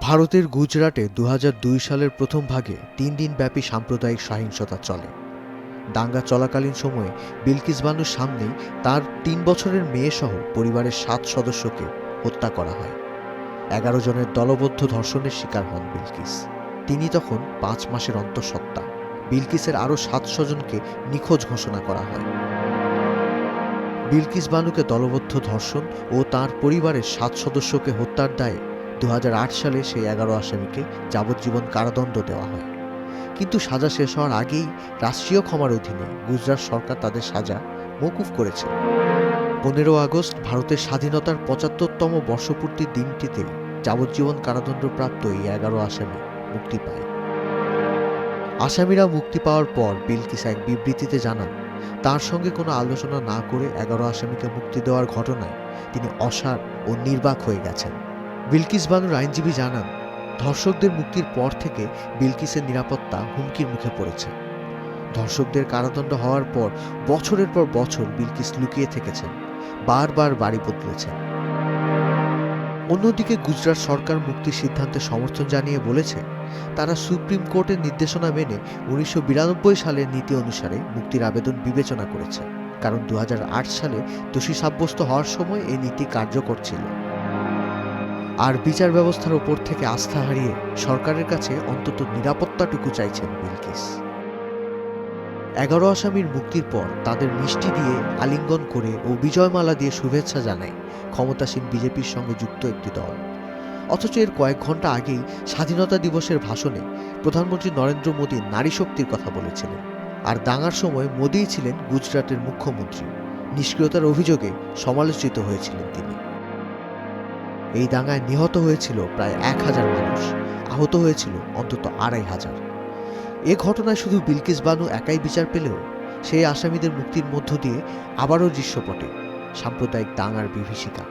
ভারতের গুজরাটে দু হাজার দুই সালের প্রথম ভাগে তিন দিনব্যাপী সাম্প্রদায়িক সহিংসতা চলে। দাঙ্গা চলাকালীন সময়ে বিলকিস বানুর সামনেই তার তিন বছরের মেয়েসহ পরিবারের সাত সদস্যকে হত্যা করা হয়। এগারো জনের দলবদ্ধ ধর্ষণের শিকার হন বিলকিস। তিনি তখন পাঁচ মাসের অন্তঃসত্ত্বা। বিলকিসের আরও সাত স্বজনকে নিখোঁজ ঘোষণা করা হয়। বিলকিস বানুকে দলবদ্ধ ধর্ষণ ও তার পরিবারের সাত সদস্যকে হত্যার দায়ে দু হাজার আট সালে সেই এগারো আসামিকে যাবজ্জীবন কারাদণ্ড দেওয়া হয়। কিন্তু সাজা শেষ হওয়ার আগেই রাষ্ট্রীয় ক্ষমার অধীনে গুজরাট সরকার তাদের সাজা মকুফ করেছে। পনেরো আগস্ট ভারতের স্বাধীনতার পঁচাত্তরতম বর্ষপূর্তির দিনটিতে যাবজ্জীবন কারাদণ্ডপ্রাপ্ত এই এগারো আসামি মুক্তি পায়। আসামিরা মুক্তি পাওয়ার পর বিলকিস এক বিবৃতিতে জানান, তার সঙ্গে কোনো আলোচনা না করে এগারো আসামিকে মুক্তি দেওয়ার ঘটনায় তিনি অসার ও নির্বাক হয়ে গেছেন। বিলকিস বানুর আইনজীবী জানান, ধর্ষকদের মুক্তির পর থেকে বিলকিসের নিরাপত্তা হুমকির মুখে পড়েছে। ধর্ষকদের কারাদণ্ড হওয়ার পর, বছরের পর বছর বিলকিস লুকিয়ে থেকেছেন, বারবার বাড়ি বদলেছেন। অন্যদিকে গুজরাট সরকার মুক্তির সিদ্ধান্তে সমর্থন জানিয়ে বলেছে, তারা সুপ্রিম কোর্টের নির্দেশনা মেনে উনিশশো বিরানব্বই সালের নীতি অনুসারে মুক্তির আবেদন বিবেচনা করেছে, কারণ দু হাজার আট সালে দোষী সাব্যস্ত হওয়ার সময় এই নীতি কার্যকর ছিল। আর বিচার ব্যবস্থার ওপর থেকে আস্থা হারিয়ে সরকারের কাছে অন্তত নিরাপত্তাটুকু চাইছেন বিলকিস। এগারো আসামির মুক্তির পর তাদের মিষ্টি দিয়ে আলিঙ্গন করে ও বিজয়মালা দিয়ে শুভেচ্ছা জানায় ক্ষমতাসীন বিজেপির সঙ্গে যুক্ত একটি দল। অথচ এর কয়েক ঘণ্টা আগেই স্বাধীনতা দিবসের ভাষণে প্রধানমন্ত্রী নরেন্দ্র মোদী নারী শক্তির কথা বলেছিলেন। আর দাঙ্গার সময় মোদিই ছিলেন গুজরাটের মুখ্যমন্ত্রী। নিষ্ক্রিয়তার অভিযোগে সমালোচিত হয়েছিলেন তিনি। এই দাঙ্গায় নিহত হয়েছিল প্রায় এক হাজার মানুষ। আহত হয়েছিল অন্তত আড়াই হাজার। এ ঘটনায় শুধু বিলকিস বানু একাই বিচার পেলেও সেই আসামিদের মুক্তির মধ্য দিয়ে আবারও দৃশ্যপটে সাম্প্রদায়িক দাঙ্গার বিভীষিকা।